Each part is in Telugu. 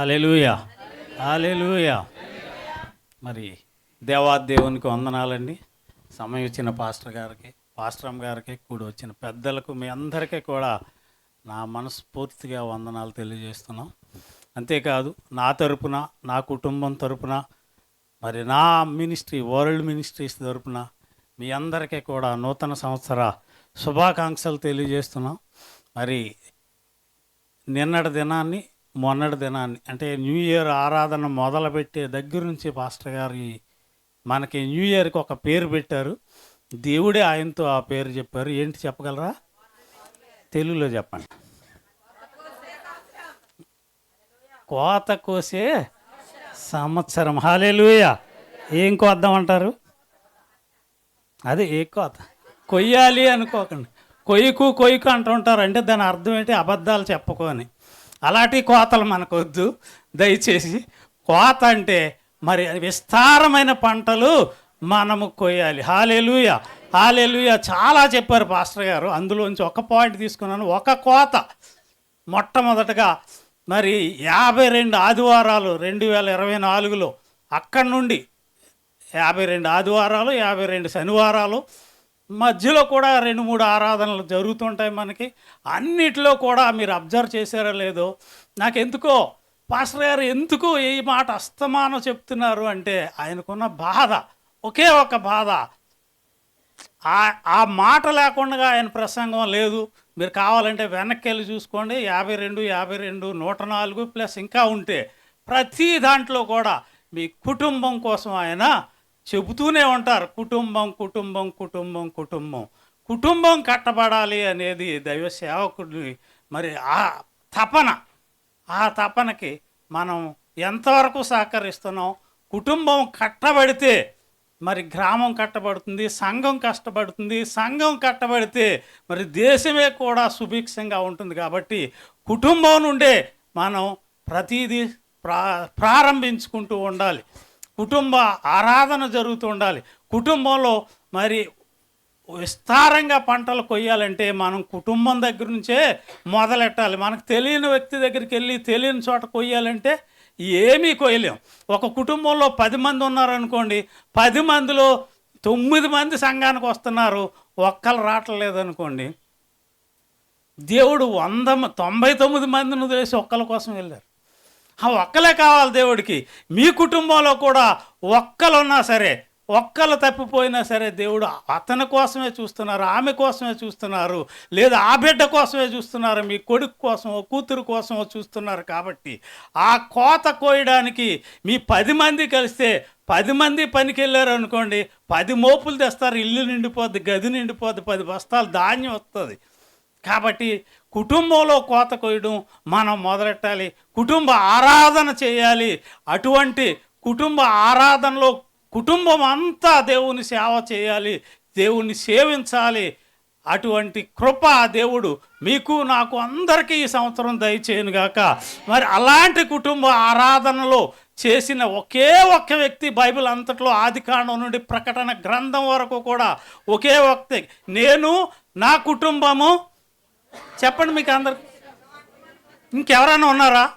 అలెలుయా అలెలుయా మరి దేవాదేవునికి వందనాలండి. సమయం ఇచ్చిన పాస్టర్ గారికి పాస్టర్ గారికి కూడా వచ్చిన పెద్దలకు మీ అందరికీ కూడా నా మనస్ఫూర్తిగా వందనాలు తెలియజేస్తున్నాం. అంతేకాదు నా తరపున నా కుటుంబం తరపున మరి నా మినిస్ట్రీ వరల్డ్ మినిస్ట్రీస్ తరపున మీ అందరికీ కూడా నూతన సంవత్సర శుభాకాంక్షలు తెలియజేస్తున్నాం. మరి నిన్నటి దినాన్ని మొన్నటి దినాన్ని అంటే న్యూ ఇయర్ ఆరాధన మొదలుపెట్టే దగ్గర నుంచి పాస్టర్ గారి మనకి న్యూ ఇయర్కి ఒక పేరు పెట్టారు. దేవుడే ఆయనతో ఆ పేరు చెప్పారు. ఏంటి చెప్పగలరా? తెలుగులో చెప్పండి. కోత కోసే సంవత్సరం. హాలేలుయ. ఏం కోద్దామంటారు అదే ఏ కోత? కొయ్యాలి అనుకోకండి. కొయ్యకు కొయ్యకు అంటుంటారు. అంటే దాని అర్థం ఏంటి? అబద్ధాలు చెప్పుకొని. అలాంటి కోతలు మనకొద్దు. దయచేసి కోత అంటే మరి విస్తారమైన పంటలు మనము కొయ్యాలి. హాలేలుయ. హాలేలుయ చాలా చెప్పారు పాస్టర్ గారు. అందులోంచి ఒక పాయింట్ తీసుకున్నాను. ఒక కోత మొట్టమొదటగా మరి యాభై రెండు ఆదివారాలు రెండు వేల ఇరవై నాలుగులో అక్కడి నుండి యాభై రెండు ఆదివారాలు యాభై రెండు శనివారాలు మధ్యలో కూడా రెండు మూడు ఆరాధనలు జరుగుతుంటాయి మనకి. అన్నిటిలో కూడా మీరు అబ్జర్వ్ చేశారో లేదో నాకు ఎందుకో పాస్టర్ గారు ఎందుకు ఈ మాట అస్తమానం చెప్తున్నారు అంటే ఆయనకున్న బాధ ఒకే ఒక బాధ. ఆ మాట లేకుండా ఆయన ప్రసంగం లేదు. మీరు కావాలంటే వెనక్కి వెళ్ళి చూసుకోండి. యాభై రెండు యాభై రెండు నూట నాలుగు ప్లస్ ఇంకా ఉంటే ప్రతి దాంట్లో కూడా మీ కుటుంబం కోసం ఆయన చెబుతూనే ఉంటారు కుటుంబం కుటుంబం కుటుంబం కుటుంబం. కుటుంబం కట్టబడాలి అనేది దైవ సేవకుడిని మరి ఆ తపన. ఆ తపనకి మనం ఎంతవరకు సహకరిస్తున్నాం? కుటుంబం కట్టబడితే మరి గ్రామం కట్టబడుతుంది సంఘం కష్టపడుతుంది. సంఘం కట్టబడితే మరి దేశమే కూడా సుభిక్షంగా ఉంటుంది కాబట్టి కుటుంబం నుండే మనం ప్రతిదీ ప్రా ప్రారంభించుకుంటూ ఉండాలి. కుటుంబ ఆరాధన జరుగుతూ ఉండాలి. కుటుంబంలో మరి విస్తారంగా పంటలు కొయ్యాలంటే మనం కుటుంబం దగ్గర నుంచే మొదలెట్టాలి. మనకు తెలియని వ్యక్తి దగ్గరికి వెళ్ళి తెలియని చోట కొయ్యాలంటే ఏమీ కొయ్యలేం. ఒక కుటుంబంలో పది మంది ఉన్నారనుకోండి పది మందిలో తొమ్మిది మంది సంఘానికి వస్తున్నారు ఒక్కరు రావట్లేదు అనుకోండి దేవుడు వంద తొంభై తొమ్మిది మందిని వదిలేసి ఒక్కల కోసం వెళ్ళారు. ఆ ఒక్కలే కావాలి దేవుడికి. మీ కుటుంబంలో కూడా ఒక్కలున్నా సరే ఒక్కలు తప్పిపోయినా సరే దేవుడు అతని కోసమే చూస్తున్నారు ఆమె కోసమే చూస్తున్నారు లేదా ఆ బిడ్డ కోసమే చూస్తున్నారు మీ కొడుకు కోసమో కూతురు కోసమో చూస్తున్నారు కాబట్టి ఆ కోత కోయడానికి మీ పది మంది కలిస్తే పది మంది పనికి వెళ్ళారు అనుకోండి పది మోపులు తెస్తారు ఇల్లు నిండిపోద్ది గది నిండిపోద్ది పది బస్తాలు ధాన్యం వస్తుంది కాబట్టి కుటుంబంలో కోత కొయ్యడం మనం మొదలెట్టాలి. కుటుంబ ఆరాధన చేయాలి. అటువంటి కుటుంబ ఆరాధనలో కుటుంబం అంతా దేవుని సేవ చేయాలి. దేవుణ్ణి సేవించాలి. అటువంటి కృప దేవుడు మీకు నాకు అందరికీ ఈ సంవత్సరం దయచేయనుగాక మరి అలాంటి కుటుంబ ఆరాధనలో చేసిన ఒకే ఒక్క వ్యక్తి బైబిల్ అంతట్లో ఆదికాండం నుండి ప్రకటన గ్రంథం వరకు కూడా ఒకే ఒక్క నేను నా కుటుంబము చెప్పండి మీకు అందరు. ఇంకెవరైనా ఉన్నారా?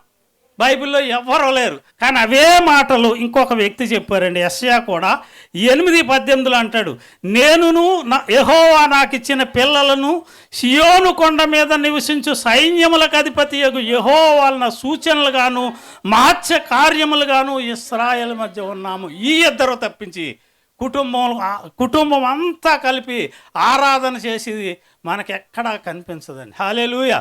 బైబిల్లో ఎవ్వరూ లేరు. కానీ అవే మాటలు ఇంకొక వ్యక్తి చెప్పారండి. యస్యా కూడా ఎనిమిది పద్దెనిమిదిలో అంటాడు నేనును నా యహోవా నాకు ఇచ్చిన పిల్లలను సియోను కొండ మీద నివసించు సైన్యములకు అధిపతి యగు యహోవాలన సూచనలుగాను మహత్య కార్యములుగాను ఇస్రాయల్ మధ్య ఉన్నాము. ఈ ఇద్దరు తప్పించి కుటుంబం కుటుంబం అంతా కలిపి ఆరాధన చేసేది మనకెక్కడా కనిపించదండి. హాలేలుయ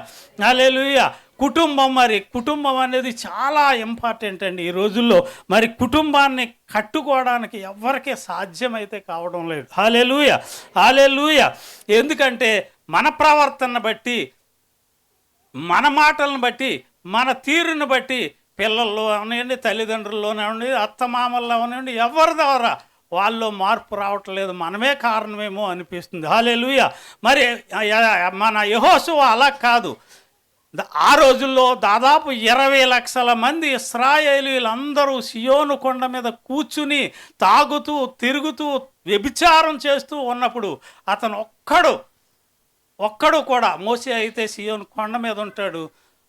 హాలేలుయ కుటుంబం మరి కుటుంబం అనేది చాలా ఇంపార్టెంట్ అండి ఈ రోజుల్లో. మరి కుటుంబాన్ని కట్టుకోవడానికి ఎవరికీ సాధ్యమైతే కావడం లేదు. హాలేలుయ హాలేలుయ ఎందుకంటే మన ప్రవర్తన బట్టి మన మాటలను బట్టి మన తీరుని బట్టి పిల్లల్లో అవనివ్వండి తల్లిదండ్రుల్లోనే ఉండి అత్తమామల్లో అవనివ్వండి ఎవరి ద్వారా వాళ్ళు మార్పు రావట్లేదు మనమే కారణమేమో అనిపిస్తుంది. హాలేలుయ మరి మన యహోసు అలా కాదు. ఆ రోజుల్లో దాదాపు ఇరవై లక్షల మంది ఇస్రాయేలీలందరూ సియోను కొండ మీద కూర్చుని తాగుతూ తిరుగుతూ వ్యభిచారం చేస్తూ ఉన్నప్పుడు అతను ఒక్కడు ఒక్కడు కూడా మోసే అయితే సియోను కొండ మీద ఉంటాడు.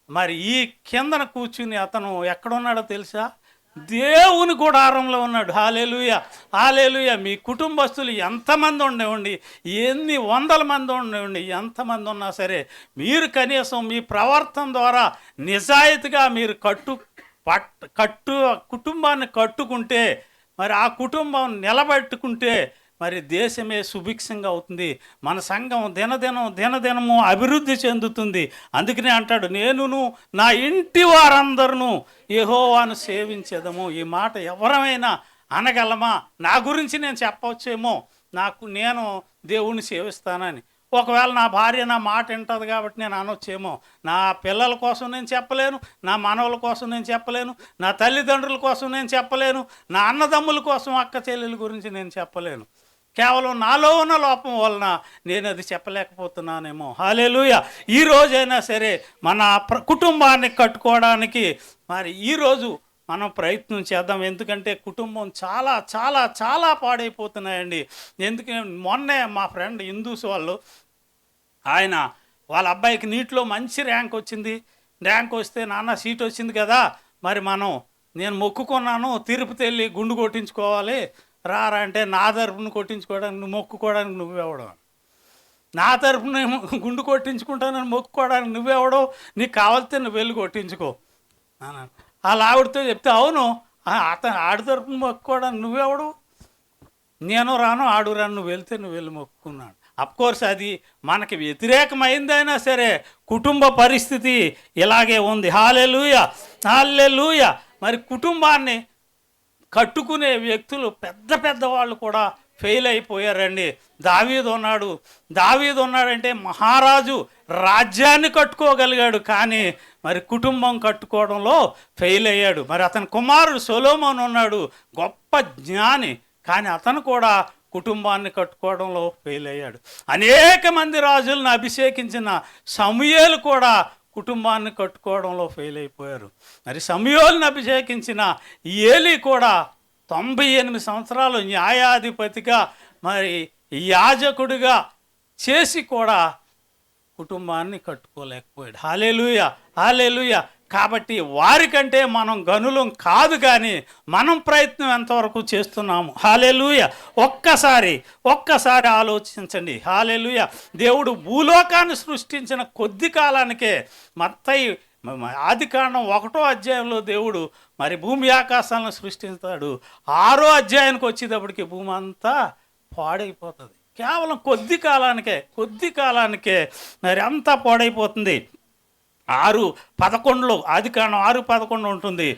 మరి ఈ కిందన కూర్చుని అతను ఎక్కడున్నాడో తెలుసా? దేవుని గుడారంలో ఉన్నాడు. హాలేలుయ. హాలేలుయ. మీ కుటుంబస్తులు ఎంతమంది ఉండేవండి? ఎన్ని వందల మంది ఉండేవండి? ఎంతమంది ఉన్నా సరే మీరు కనీసం మీ ప్రవర్తన ద్వారా నిజాయితీగా మీరు కట్టు పట్ కట్టు కుటుంబాన్ని కట్టుకుంటే మరి ఆ కుటుంబం నిలబెట్టుకుంటే మరి దేశమే సుభిక్షంగా అవుతుంది. మన సంఘం దినదినం దినదినము అభివృద్ధి చెందుతుంది. అందుకనే అంటాడు నేనును నా ఇంటి వారందరూ యహోవాను సేవించేదము. ఈ మాట ఎవరమైనా అనగలమా? నా గురించి నేను చెప్పవచ్చేమో. నాకు నేను దేవుణ్ణి సేవిస్తానని. ఒకవేళ నా భార్య నా మాట వింటుంది కాబట్టి నేను అనొచ్చేమో. నా పిల్లల కోసం నేను చెప్పలేను నా మనవల కోసం నేను చెప్పలేను నా తల్లిదండ్రుల కోసం నేను చెప్పలేను నా అన్నదమ్ముల కోసం అక్క చెల్లెల గురించి నేను చెప్పలేను. కేవలం నాలో ఉన్న లోపం వలన నేను అది చెప్పలేకపోతున్నానేమో. హాలేలుయ ఈ రోజైనా సరే మన ప్ర కుటుంబాన్ని కట్టుకోవడానికి మరి ఈరోజు మనం ప్రయత్నం చేద్దాం. ఎందుకంటే కుటుంబం చాలా చాలా చాలా పాడైపోతున్నాయండి. ఎందుకంటే మొన్నే మా ఫ్రెండ్ హిందూస్ వాళ్ళు ఆయన వాళ్ళ అబ్బాయికి నీటిలో మంచి ర్యాంక్ వచ్చింది. ర్యాంక్ వస్తే నాన్న సీట్ వచ్చింది కదా మరి మనం నేను మొక్కుకున్నాను తిరుపతి వెళ్ళి గుండు కొట్టించుకోవాలి. రారా అంటే నా తరపున కొట్టించుకోవడానికి నువ్వు మొక్కుకోవడానికి నువ్వెవడం నా తరపున ఏమో గుండు కొట్టించుకుంటానని మొక్కుకోవడానికి నువ్వెవడం నీకు కావాలితే నువ్వు వెళ్ళి కొట్టించుకో. అలా ఆవిడతో చెప్తే అవును అతను ఆడి తరపున మొక్కుకోవడానికి నువ్వెవడు నేను రాను ఆడు రాను నువ్వు వెళ్తే నువ్వు వెళ్ళి మొక్కుకున్నాను కోర్స్ అది మనకి వ్యతిరేకమైందైనా సరే కుటుంబ పరిస్థితి ఇలాగే ఉంది. హాలెలూయ హాలెలూయ మరి కుటుంబాన్ని కట్టుకునే వ్యక్తులు పెద్ద పెద్ద వాళ్ళు కూడా ఫెయిల్ అయిపోయారండి. దావీదు ఉన్నాడు. దావీదు ఉన్నాడంటే మహారాజు రాజ్యాన్ని కట్టుకోగలిగాడు కానీ మరి కుటుంబం కట్టుకోవడంలో ఫెయిల్ అయ్యాడు. మరి అతని కుమారుడు సొలోమోన్ ఉన్నాడు గొప్ప జ్ఞాని కానీ అతను కూడా కుటుంబాన్ని కట్టుకోవడంలో ఫెయిల్ అయ్యాడు. అనేక మంది రాజులను అభిషేకించిన సమూయేలు కూడా కుటుంబాన్ని కట్టుకోవడంలో ఫెయిల్ అయిపోయారు. మరి సమయోల్ని అభిషేకించిన ఏలి కూడా తొంభై ఎనిమిది సంవత్సరాలు న్యాయాధిపతిగా మరి యాజకుడిగా చేసి కూడా కుటుంబాన్ని కట్టుకోలేకపోయాడు. హాలేలుయ హాలేలుయ కాబట్టి వారికంటే మనం గనులం కాదు కానీ మనం ప్రయత్నం ఎంతవరకు చేస్తున్నాము? హాలేలుయ. ఒక్కసారి ఒక్కసారి ఆలోచించండి. హాలేలుయ. దేవుడు భూలోకాన్ని సృష్టించిన కొద్ది కాలానికే మత్తయి ఆది కాండం ఒకటో అధ్యాయంలో దేవుడు మరి భూమి ఆకాశాలను సృష్టిస్తాడు. ఆరో అధ్యాయానికి వచ్చేటప్పటికి భూమి అంతా పాడైపోతుంది. కేవలం కొద్ది కాలానికే కొద్ది కాలానికే మరి అంతా పాడైపోతుంది. ఆరు పదకొండులో ఆది కారణం ఆరు పదకొండు ఉంటుంది.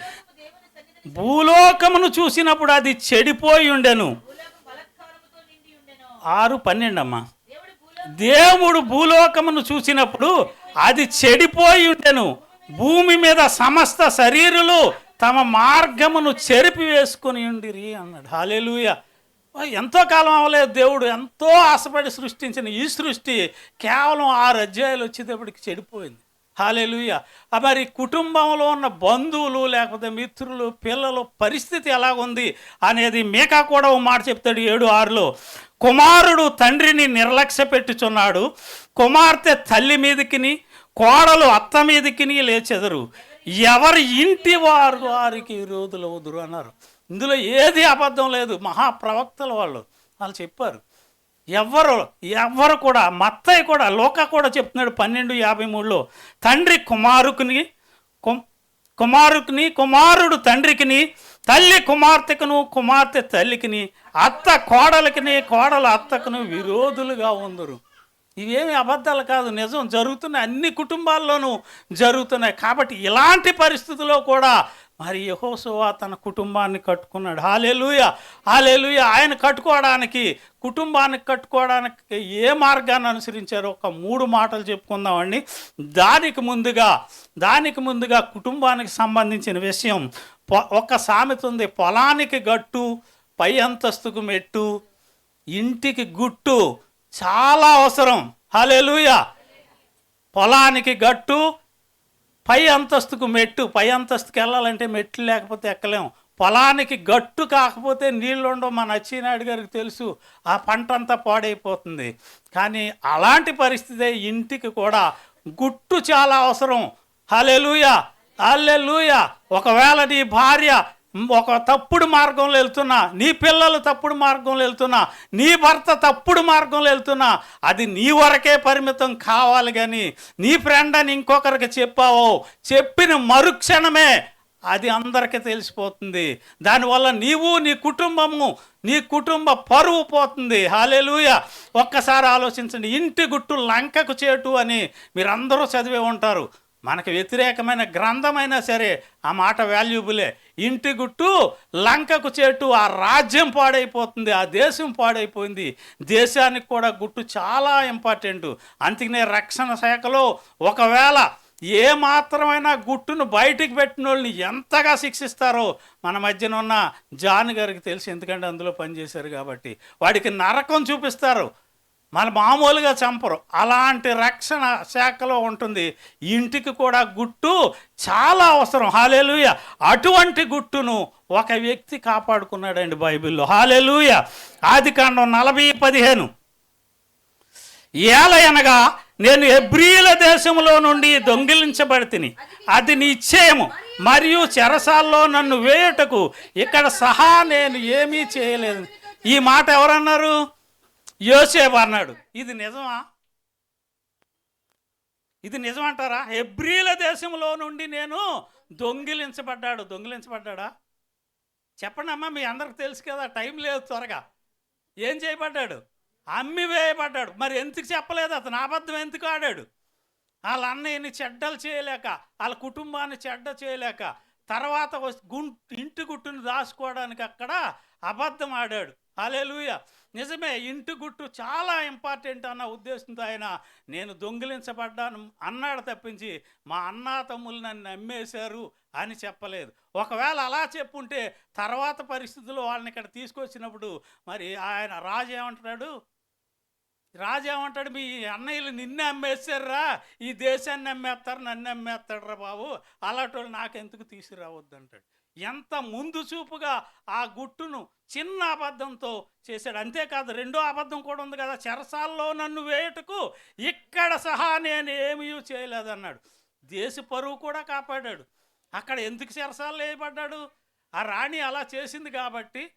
భూలోకమును చూసినప్పుడు అది చెడిపోయి ఉండెను. ఆరు పన్నెండు అమ్మా దేవుడు భూలోకమును చూసినప్పుడు అది చెడిపోయి ఉండెను. భూమి మీద సమస్త శరీరులు తమ మార్గమును చెరిపి వేసుకొని ఉండిరి అన్నాడు. హాలేలుయ ఎంతో కాలం అవ్వలేదు దేవుడు. ఎంతో ఆశపడి సృష్టించిన ఈ సృష్టి కేవలం ఆరు అధ్యాయులు వచ్చేటప్పటికి చెడిపోయింది. హాలేలుయ. మరి కుటుంబంలో ఉన్న బంధువులు లేకపోతే మిత్రులు పిల్లలు పరిస్థితి ఎలాగుంది అనేది మేకా కూడా ఓ మాట చెప్తాడు ఏడు ఆరులో. కుమారుడు తండ్రిని నిర్లక్ష్య పెట్టుచున్నాడు. కుమార్తె తల్లి మీదకిని కోడలు అత్త మీదకిని లేచెదరు. ఎవరి ఇంటి వారు వారికి విరోధులు అవుదురు అన్నారు. ఇందులో ఏది అబద్ధం లేదు. మహాప్రవక్తల వాళ్ళు. వాళ్ళు చెప్పారు. ఎవ్వరు ఎవ్వరు కూడా మత్తయ్య కూడా లోక కూడా చెప్తున్నాడు పన్నెండు యాభై మూడులో. తండ్రి కుమారుకుని కుమారుకుని కుమారుడు తండ్రికిని తల్లి కుమార్తెకును కుమార్తె తల్లికిని అత్త కోడలికిని కోడలు అత్తకును విరోధులుగా ఉందరు. ఇవేమి అబద్ధాలు కాదు నిజం జరుగుతున్నాయి అన్ని కుటుంబాల్లోనూ జరుగుతున్నాయి. కాబట్టి ఇలాంటి పరిస్థితుల్లో కూడా మరి యహోసువా తన కుటుంబాన్ని కట్టుకున్నాడు. హాలేలుయ! హాలేలుయ! ఆయన కట్టుకోవడానికి కుటుంబానికి కట్టుకోవడానికి ఏ మార్గాన్ని అనుసరించారో ఒక మూడు మాటలు చెప్పుకుందామండి దానికి ముందుగా దానికి ముందుగా కుటుంబానికి సంబంధించిన విషయం. ఒక సామెత ఉంది. పొలానికి గట్టు పై అంతస్తుకు మెట్టు ఇంటికి గుట్టు చాలా అవసరం. హల్లెలూయ పొలానికి గట్టు పై అంతస్తుకు మెట్టు పై అంతస్తుకు వెళ్ళాలంటే మెట్లు లేకపోతే ఎక్కలేం. పొలానికి గట్టు కాకపోతే నీళ్ళు ఉండవు. మన అచ్చినాయుడు గారికి తెలుసు ఆ పంట అంతా పాడైపోతుంది. కానీ అలాంటి పరిస్థితే ఇంటికి కూడా గుట్టు చాలా అవసరం. హల్లెలూయా హల్లెలూయా. ఒకవేళ నీ భార్య ఒక తప్పుడు మార్గంలో వెళ్తున్నా నీ పిల్లలు తప్పుడు మార్గంలో వెళ్తున్నా నీ భర్త తప్పుడు మార్గంలో వెళ్తున్నా అది నీ వరకే పరిమితం కావాలి కానీ నీ ఫ్రెండ్ అని ఇంకొకరికి చెప్పావో చెప్పిన మరుక్షణమే అది అందరికీ తెలిసిపోతుంది. దానివల్ల నీవు నీ కుటుంబము నీ కుటుంబ పరువు పోతుంది. హాలేలుయ. ఒక్కసారి ఆలోచించండి. ఇంటి గుట్టు లంకకు చేటు అని మీరందరూ చదివే ఉంటారు. మనకు వ్యతిరేకమైన గ్రంథమైనా సరే ఆ మాట వాల్యుబులే. ఇంటి గుట్టు లంకకు చేటు ఆ రాజ్యం పాడైపోతుంది ఆ దేశం పాడైపోయింది. దేశానికి కూడా గుట్టు చాలా ఇంపార్టెంట్. అందుకనే రక్షణ శాఖలో ఒకవేళ ఏ మాత్రమైనా గుట్టును బయటికి పెట్టిన వాళ్ళని ఎంతగా శిక్షిస్తారో మన మధ్యన ఉన్న జాన్ గారికి తెలుసు ఎందుకంటే అందులో పనిచేశారు కాబట్టి. వాడికి నరకం చూపిస్తారు. మన మామూలుగా చంపరు. అలాంటి రక్షణ శాఖలో ఉంటుంది. ఇంటికి కూడా గుట్టు చాలా అవసరం. హాలేలుయ. అటువంటి గుట్టును ఒక వ్యక్తి కాపాడుకున్నాడండి బైబిల్లో. హాలేలుయ. ఆది కాండం నలభై పదిహేను. ఏలయనగా నేను ఎబ్రియుల దేశంలో నుండి దొంగిలించబడి తిని అది నిశ్చయము మరియు చెరసాల్లో నన్ను వేయుటకు ఇక్కడ సహా నేను ఏమీ చేయలేదు ఈ మాట ఎవరన్నారు? యోసేపు అన్నాడు ఇది నిజమా? ఇది నిజమంటారా? హెబ్రిల దేశంలో నుండి నేను దొంగిలించబడ్డాడు. దొంగిలించబడ్డాడా? చెప్పండి అమ్మా మీ అందరికి తెలుసు కదా టైం లేదు త్వరగా. ఏం చేయబడ్డాడు? అమ్మి వేయబడ్డాడు. మరి ఎందుకు చెప్పలేదు? అతను అబద్ధం ఎందుకు ఆడాడు? వాళ్ళ అన్నయ్యని చెడ్డలు చేయలేక వాళ్ళ కుటుంబాన్ని చెడ్డ చేయలేక తర్వాత వస్- ఇంటి గుట్టును దాచుకోవడానికి అక్కడ అబద్ధం ఆడాడు. అలెలుయ నిజమే ఇంటి గుట్టు చాలా ఇంపార్టెంట్ అన్న ఉద్దేశంతో ఆయన నేను దొంగిలించబడ్డాను అన్నాడు తప్పించి మా అన్నా తమ్ములు నన్ను నమ్మేశారు అని చెప్పలేదు. ఒకవేళ అలా చెప్పుంటే తర్వాత పరిస్థితుల్లో వాళ్ళని ఇక్కడ తీసుకొచ్చినప్పుడు మరి ఆయన రాజు ఏమంటున్నాడు? రాజు ఏమంటాడు? మీ అన్నయ్యలు నిన్నే అమ్మేస్తారా ఈ దేశాన్ని అమ్మేస్తారు నన్ను అమ్మేస్తాడు రా బాబు అలాంటి వాళ్ళు నాకెందుకు తీసుకురావద్దు అంటాడు ఎంత ముందు చూపుగా ఆ గుట్టును చిన్న అబద్ధంతో చేశాడు. అంతేకాదు రెండో అబద్ధం కూడా ఉంది కదా చెరసాల్లో నన్ను వేయటకు ఇక్కడ సహా నేను ఏమీ చేయలేదన్నాడు. దేశ పరువు కూడా కాపాడాడు. అక్కడ ఎందుకు చెరసాల్లో వేయబడ్డాడు? ఆ రాణి అలా చేసింది కాబట్టి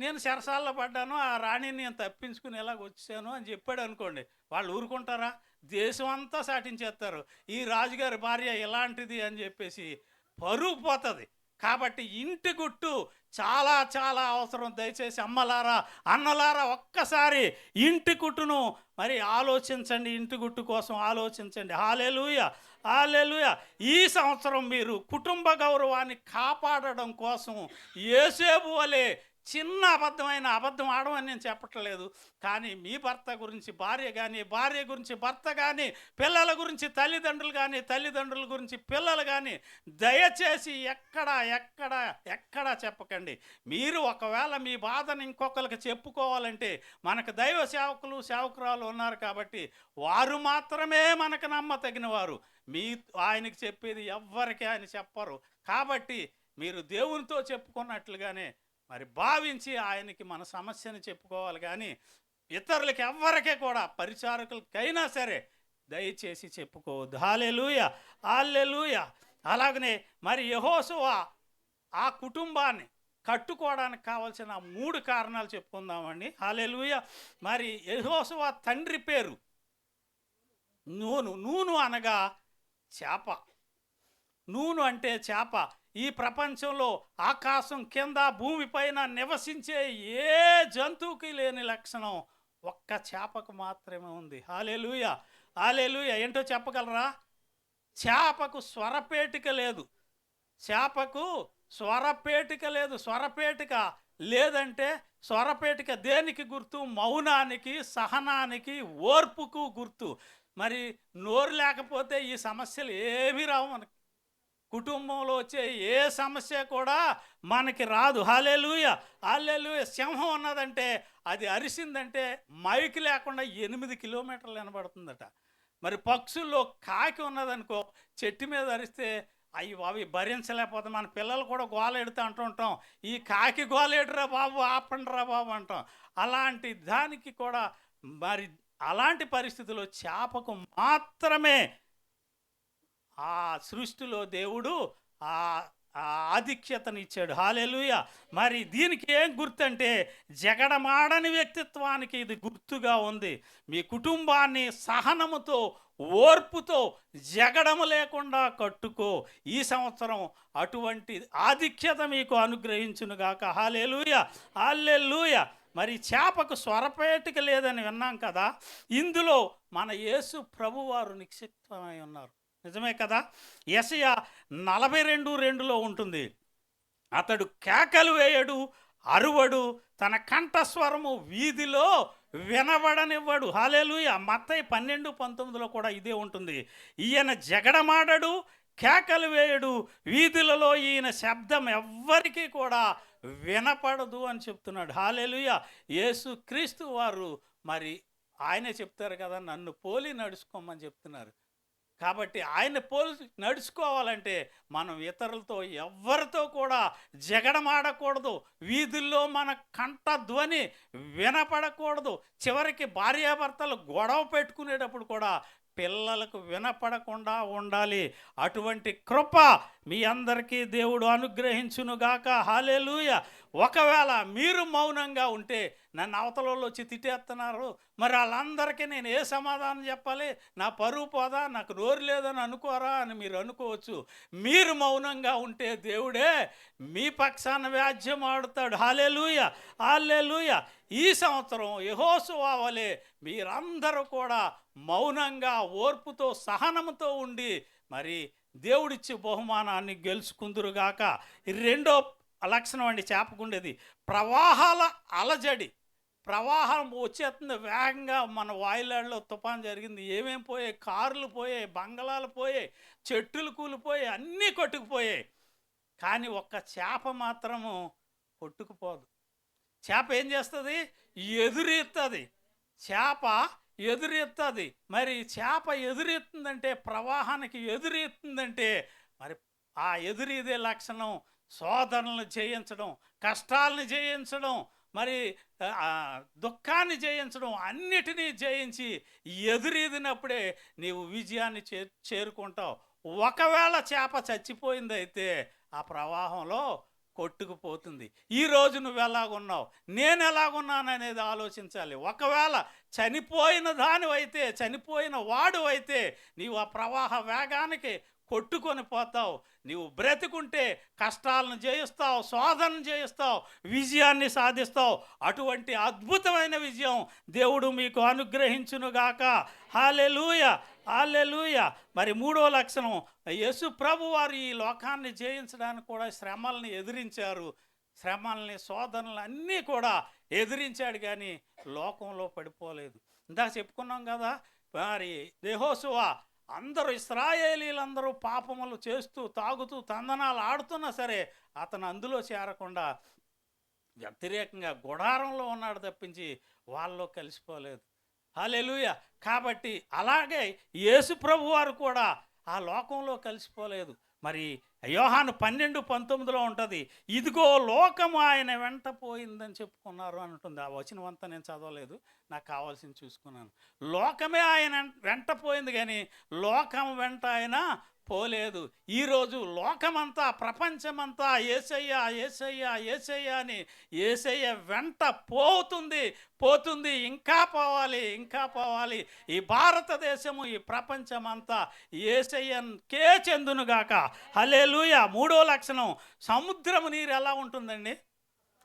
నేను చెరసాల్లో పడ్డాను ఆ రాణిని నేను తప్పించుకుని ఎలాగ వచ్చాను అని చెప్పాడు అనుకోండి. వాళ్ళు ఊరుకుంటారా? దేశం అంతా సాటించేస్తారు. ఈ రాజుగారి భార్య ఇలాంటిది అని చెప్పేసి పరువు పోతుంది. కాబట్టి ఇంటి గుట్టు చాలా చాలా అవసరం. దయచేసి అమ్మలారా అన్నలారా ఒక్కసారి ఇంటి గుట్టును మరి ఆలోచించండి. ఇంటి గుట్టు కోసం ఆలోచించండి. హాలేలుయ హాలేలుయ. ఈ సంవత్సరం మీరు కుటుంబ గౌరవాన్ని కాపాడడం కోసం ఏసేపు వలె చిన్న అబద్ధమైన అబద్ధం ఆడమని నేను చెప్పట్లేదు. కానీ మీ భర్త గురించి భార్య కానీ భార్య గురించి భర్త కానీ పిల్లల గురించి తల్లిదండ్రులు కానీ తల్లిదండ్రుల గురించి పిల్లలు కానీ దయచేసి ఎక్కడ ఎక్కడ ఎక్కడ చెప్పకండి. మీరు ఒకవేళ మీ బాధను ఇంకొకరికి చెప్పుకోవాలంటే మనకు దైవ సేవకులు సేవకురాలు ఉన్నారు కాబట్టి వారు మాత్రమే మనకు నమ్మతగిన వారు మీ ఆయనకి చెప్పేది ఎవ్వరికి ఆయన చెప్పరు. కాబట్టి మీరు దేవునితో చెప్పుకున్నట్లుగానే మరి భావించి ఆయనకి మన సమస్యని చెప్పుకోవాలి కానీ ఇతరులకి ఎవ్వరికే కూడా పరిచారకులకైనా సరే దయచేసి చెప్పుకోవద్దు. హాలెలూయ హాలెలూయ. అలాగనే మరి యహోసువా ఆ కుటుంబాన్ని కట్టుకోవడానికి కావాల్సిన మూడు కారణాలు చెప్పుకుందామండి. హాలెలూయ. మరి యహోసువా తండ్రి పేరు నూను నూను అనగా చేప. నూను అంటే చేప. ఈ ప్రపంచంలో ఆకాశం కింద భూమిపైన నివసించే ఏ జంతువుకి లేని లక్షణం ఒక్క చేపకు మాత్రమే ఉంది. హాలేలుయ హాలేలుయ ఏంటో చెప్పగలరా? చేపకు స్వరపేటిక లేదు. చేపకు స్వరపేటిక లేదు. స్వరపేటిక లేదంటే స్వరపేటిక దేనికి గుర్తు? మౌనానికి సహనానికి ఓర్పుకు గుర్తు. మరి నోరు లేకపోతే ఈ సమస్యలు ఏమీ రావు మనకి. కుటుంబంలో వచ్చే ఏ సమస్య కూడా మనకి రాదు. హాలేలుయ హాలేలుయ సింహం ఉన్నదంటే అది అరిసిందంటే మైక్ లేకుండా ఎనిమిది కిలోమీటర్లు వినబడుతుందట. మరి పక్షుల్లో కాకి ఉన్నదనుకో చెట్టు మీద అరిస్తే అవి అవి భరించలేకపోతే. మన పిల్లలు కూడా గోల ఎడుతూ అంటుంటాం ఈ కాకి గోలెడురా బాబు ఆపండిరా బాబు అంటాం. అలాంటి దానికి కూడా మరి అలాంటి పరిస్థితుల్లో చేపకు మాత్రమే ఆ సృష్టిలో దేవుడు ఆ ఆధిక్యతనిచ్చాడు హాలెలుయ. మరి దీనికి ఏం గుర్తంటే జగడమాడని వ్యక్తిత్వానికి ఇది గుర్తుగా ఉంది. మీ కుటుంబాన్ని సహనముతో ఓర్పుతో జగడము లేకుండా కట్టుకో. ఈ సంవత్సరం అటువంటి ఆధిక్యత మీకు అనుగ్రహించునుగాక. హాలెలుయ. హాలెలుయ. మరి చేపకు స్వరపేటిక లేదని విన్నాం కదా? ఇందులో మన యేసు ప్రభువారు నిక్షిప్తమై ఉన్నారు. నిజమే కదా? యశయ నలభై రెండు రెండులో ఉంటుంది. అతడు కేకలు వేయడు అరువడు తన కంఠస్వరము వీధిలో వినబడనివ్వడు. హాలేలుయ మత్తయి పన్నెండు పంతొమ్మిదిలో కూడా ఇదే ఉంటుంది. ఈయన జగడమాడడు కేకలు వేయడు వీధులలో ఈయన శబ్దం ఎవ్వరికీ కూడా వినపడదు అని చెప్తున్నాడు. హాలేలుయ యేసు క్రీస్తు వారు మరి ఆయనే చెప్తారు కదా నన్ను పోలి నడుచుకోమని చెప్తున్నారు. కాబట్టి ఆయన పోలి నడుచుకోవాలంటే మనం ఇతరులతో ఎవరితో కూడా జగడమాడకూడదు. వీధుల్లో మన కంట ధ్వని వినపడకూడదు. చివరికి భార్యాభర్తలు గొడవ పెట్టుకునేటప్పుడు కూడా పిల్లలకు వినపడకుండా ఉండాలి. అటువంటి కృప మీ అందరికీ దేవుడు అనుగ్రహించునుగాక. హాలేలుయ ఒకవేళ మీరు మౌనంగా ఉంటే నన్ను అవతలలో వచ్చి తిట్టేస్తున్నారు. మరి వాళ్ళందరికీ నేను ఏ సమాధానం చెప్పాలి? నా పరువు పోదా? నాకు నోరు లేదని అనుకోరా అని మీరు అనుకోవచ్చు. మీరు మౌనంగా ఉంటే దేవుడే మీ పక్షాన వ్యాజ్యం ఆడుతాడు. హాలేలుయ హాలేలుయ ఈ సంవత్సరం యహోసు వలె మీరందరూ కూడా మౌనంగా ఓర్పుతో సహనముతో ఉండి మరి దేవుడిచ్చే బహుమానాన్ని గెలుచుకుందురుగాక. రెండో లక్షణం అండి చేపకుండేది. ప్రవాహాల అలజడి. ప్రవాహం వచ్చేస్తుంది వేగంగా మన వాయులాడలో తుఫాన్ జరిగింది. ఏమేం పోయే కార్లు పోయాయి బంగళాలు పోయాయి చెట్టులు కూలిపోయే అన్నీ కొట్టుకుపోయాయి. కానీ ఒక్క చేప మాత్రము కొట్టుకుపోదు. చేప ఏం చేస్తుంది? ఎదురెత్తుంది. చేప ఎదురెత్తుంది. మరి చేప ఎదురెత్తుందంటే ప్రవాహానికి ఎదురెత్తుందంటే మరి ఆ ఎదురీదే లక్షణం శోధనలు జయించడం కష్టాలను జయించడం మరి దుఃఖాన్ని జయించడం అన్నిటినీ జయించి ఎదురీదినప్పుడే నీవు విజయాన్ని చే చేరుకుంటావు. ఒకవేళ చేప చచ్చిపోయిందైతే ఆ ప్రవాహంలో కొట్టుకుపోతుంది. ఈ రోజు నువ్వు ఎలాగున్నావు? నేను ఎలాగున్నాననేది ఆలోచించాలి. ఒకవేళ చనిపోయిన దానివైతే చనిపోయిన వాడు అయితే నీవు ఆ ప్రవాహ వేగానికి కొట్టుకొని పోతావు. నీవు బ్రతికుంటే కష్టాలను జయిస్తావు శోధన జయిస్తావు విజయాన్ని సాధిస్తావు. అటువంటి అద్భుతమైన విజయం దేవుడు మీకు అనుగ్రహించునుగాక. హాలెలూయ హాలెలూయ. మరి మూడో లక్షణం యేసు ప్రభు వారు ఈ లోకాన్ని జయించడానికి కూడా శ్రమల్ని ఎదిరించారు. శ్రమల్ని శోధనలు అన్నీ కూడా ఎదిరించాడు కానీ లోకంలో పడిపోలేదు. ఇందాక చెప్పుకున్నాం కదా మరి దేహోసువా అందరూ ఇస్రాయేలీలందరూ పాపములు చేస్తూ తాగుతూ తందనాలు ఆడుతున్నా సరే అతను అందులో చేరకుండా వ్యతిరేకంగా గుడారంలో ఉన్నాడు తప్పించి వాళ్ళలో కలిసిపోలేదు. హల్లెలూయ. కాబట్టి అలాగే యేసు ప్రభు వారు కూడా ఆ లోకంలో కలిసిపోలేదు. మరి యోహాను పన్నెండు పంతొమ్మిదిలో ఉంటుంది ఇదిగో లోకము ఆయన వెంట పోయిందని చెప్పుకున్నారు అంటుంది ఆ వచనం అంతా నేను చదవలేదు నాకు కావాల్సింది చూసుకున్నాను. లోకమే ఆయన వెంట పోయింది కానీ లోకం వెంట ఆయన పోలేదు. ఈరోజు లోకమంతా ప్రపంచమంతా ఏసయ్య ఏసయ్య ఏసయ్య అని ఏసయ్య వెంట పోతుంది పోతుంది ఇంకా పోవాలి ఇంకా పోవాలి. ఈ భారతదేశము ఈ ప్రపంచమంతా ఏసయ్యకే చెందునుగాక హలేలుయ మూడో లక్షణం సముద్రము నీరు ఎలా ఉంటుందండి?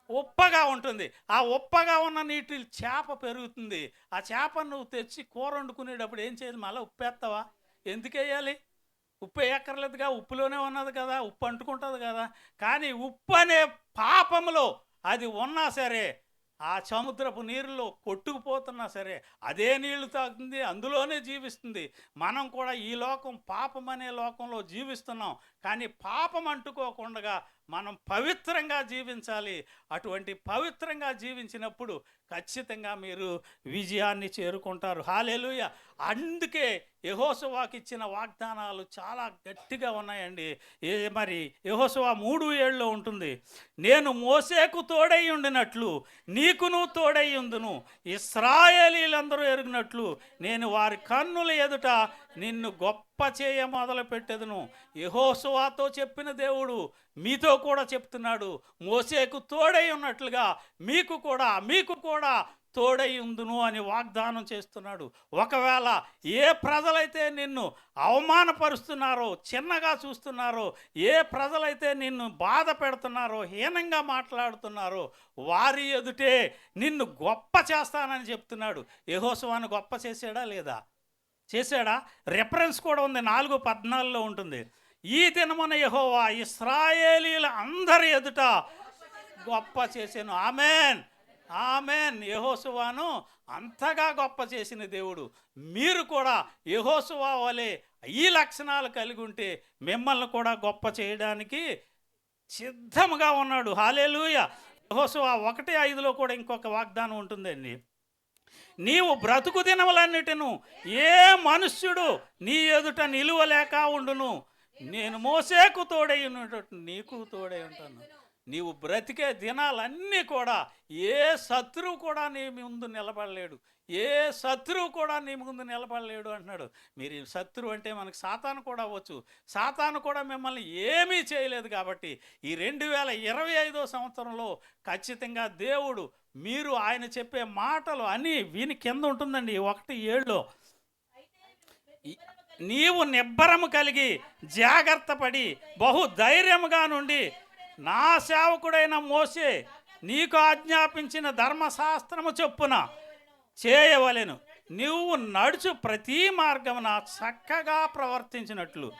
ఉప్పగా ఉంటుంది. ఆ ఉప్పగా ఉన్న నీటి చేప పెరుగుతుంది. ఆ చేప నువ్వు తెచ్చి కూర వండుకునేటప్పుడు ఏం చేయాలి? మళ్ళీ ఉప్పేస్తావా ఎందుకు వేయాలి? ఉప్పు వేయక్కర్లేదుగా ఉప్పులోనే ఉన్నది కదా ఉప్పు అంటుకుంటుంది కదా. కానీ ఉప్పు అనే పాపంలో అది ఉన్నా సరే ఆ సముద్రపు నీరులో కొట్టుకుపోతున్నా సరే అదే నీళ్ళు తాగుతుంది అందులోనే జీవిస్తుంది. మనం కూడా ఈ లోకం పాపం అనే లోకంలో జీవిస్తున్నాం. కానీ పాపం అంటుకోకుండా మనం పవిత్రంగా జీవించాలి. అటువంటి పవిత్రంగా జీవించినప్పుడు ఖచ్చితంగా మీరు విజయాన్ని చేరుకుంటారు. హాలేలుయ! అందుకే యహోసువాకి ఇచ్చిన వాగ్దానాలు చాలా గట్టిగా ఉన్నాయండి. ఏ మరి యహోసువా మూడు ఏళ్ళలో ఉంటుంది. నేను మోసేకు తోడై ఉండినట్లు నీకును తోడై ఉందును. ఇస్రాయేలీలందరూ ఎరిగినట్లు నేను వారి కన్నుల ఎదుట నిన్ను గొప్ప చేయ మొదలు పెట్టెదను యహోసువాతో చెప్పిన దేవుడు మీతో కూడా చెప్తున్నాడు. మోసేకు తోడై ఉన్నట్లుగా మీకు కూడా మీకు కూడా కూడా తోడై ఉందును అని వాగ్దానం చేస్తున్నాడు. ఒకవేళ ఏ ప్రజలైతే నిన్ను అవమానపరుస్తున్నారో చిన్నగా చూస్తున్నారో ఏ ప్రజలైతే నిన్ను బాధ పెడుతున్నారో హీనంగా మాట్లాడుతున్నారో వారి ఎదుటే నిన్ను గొప్ప చేస్తానని చెప్తున్నాడు. యహోసువాను గొప్ప చేసాడా లేదా? చేశాడా? రెఫరెన్స్ కూడా ఉంది. నాలుగు పద్నాలుగులో ఉంటుంది. ఈ దినమున యహోవా ఇస్రాయేలీల అందరి ఎదుట గొప్ప చేశాను. ఆమెన్. ఆమెన్. యహోసువాను అంతగా గొప్ప చేసిన దేవుడు. మీరు కూడా యహోసువా వలె ఈ లక్షణాలు కలిగి ఉంటే మిమ్మల్ని కూడా గొప్ప చేయడానికి సిద్ధముగా ఉన్నాడు. హాలేలుయ యహోసువా ఒకటి ఐదులో కూడా ఇంకొక వాగ్దానం ఉంటుందండి. నీవు బ్రతుకు దినములన్నిటిను ఏ మనుష్యుడు నీ ఎదుట నిలువలేక ఉండును. నేను మోసేకు తోడై ఉన్నట్టు నీకు తోడై ఉంటాను. నీవు బ్రతికే దినాలన్నీ కూడా ఏ శత్రువు కూడా నీ ముందు నిలబడలేడు. ఏ శత్రువు కూడా నీ ముందు నిలబడలేడు అంటున్నాడు. మీరు శత్రువు అంటే మనకు సాతాను కూడా అవ్వచ్చు. సాతాను కూడా మిమ్మల్ని ఏమీ చేయలేదు కాబట్టి ఈ రెండు వేల ఇరవై ఐదో సంవత్సరంలో ఖచ్చితంగా దేవుడు మీరు ఆయన చెప్పే మాటలు అన్నీ విని కింద ఉంటుందండి ఒకటి ఈ- నీవు నిబ్బరము కలిగి జాగ్రత్త పడి బహు ధైర్యముగా నుండి నా సేవకుడైన మోసే నీకు ఆజ్ఞాపించిన ధర్మశాస్త్రము చొప్పున చేయవలెను. నువ్వు నడుచు ప్రతి మార్గమున చక్కగా ప్రవర్తించినట్లు.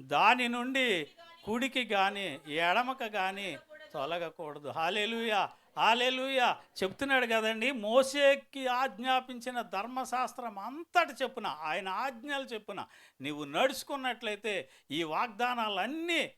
దాని నుండి కుడికి కానీ ఎడమకు కానీ తొలగకూడదు. హాలేలుయా హాలేలుయా చెప్తున్నాడు కదండి మోసేకి ఆజ్ఞాపించిన ధర్మశాస్త్రం అంతటి చెప్పున ఆయన ఆజ్ఞలు చెప్పున నీవు నడుచుకున్నట్లయితే ఈ వాగ్దానాలన్నీ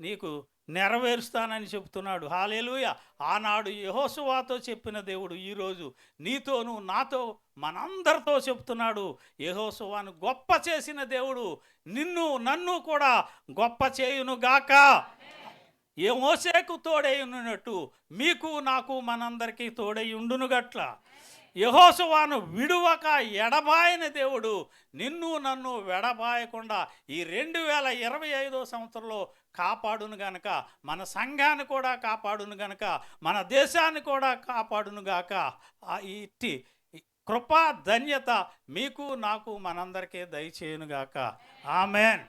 నీకు నెరవేరుస్తానని చెప్తున్నాడు హాలేలుయ ఆనాడు యహోసువాతో చెప్పిన దేవుడు ఈరోజు నీతోనూ నాతో మనందరితో చెప్తున్నాడు యహోసువాను గొప్ప చేసిన దేవుడు నిన్ను నన్ను కూడా గొప్ప చేయునుగాక. ఏ మోసేకు తోడై ఉన్నట్టు మీకు నాకు మనందరికీ తోడై ఉండునుగట్ల. యహోసువాను విడువక ఎడబాయని దేవుడు నిన్ను నన్ను వెడబాయకుండా ఈ రెండు వేల ఇరవై ఐదో సంవత్సరంలో కాపాడును గనక మన సంఘాన్ని కూడా కాపాడును గనక మన దేశాన్ని కూడా కాపాడును గాక ఇట్టి కృపా ధన్యత మీకు నాకు మనందరికీ దయచేయునుగాక ఆమెన్.